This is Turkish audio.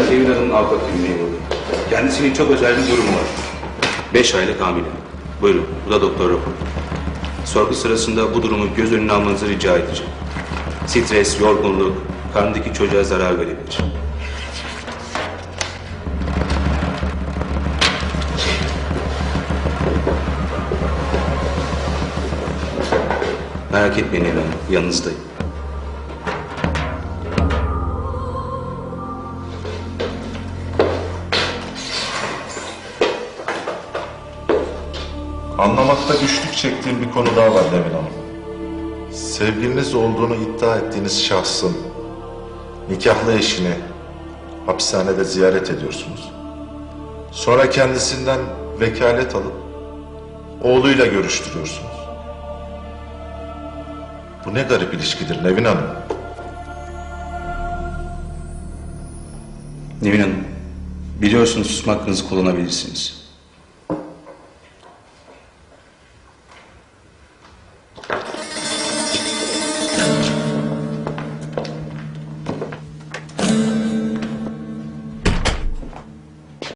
Nevin Hanım'ın avukatıyım memuru. Kendisinin çok özel bir durumu var. Beş aylık hamile. Buyurun, bu da doktor raporu. Sorgu sırasında bu durumu göz önüne almanızı rica edeceğim. Stres, yorgunluk, karnındaki çocuğa zarar verebilir. Merak etmeyin Hanım, yanınızdayım. Anlamakta güçlük çektiğim bir konu daha var Nevin Hanım. Sevgiliniz olduğunu iddia ettiğiniz şahsın nikahlı eşini hapishanede ziyaret ediyorsunuz. Sonra kendisinden vekalet alıp oğluyla görüştürüyorsunuz. Bu ne garip ilişkidir Nevin Hanım. Nevin Hanım, biliyorsunuz susma hakkınızı kullanabilirsiniz.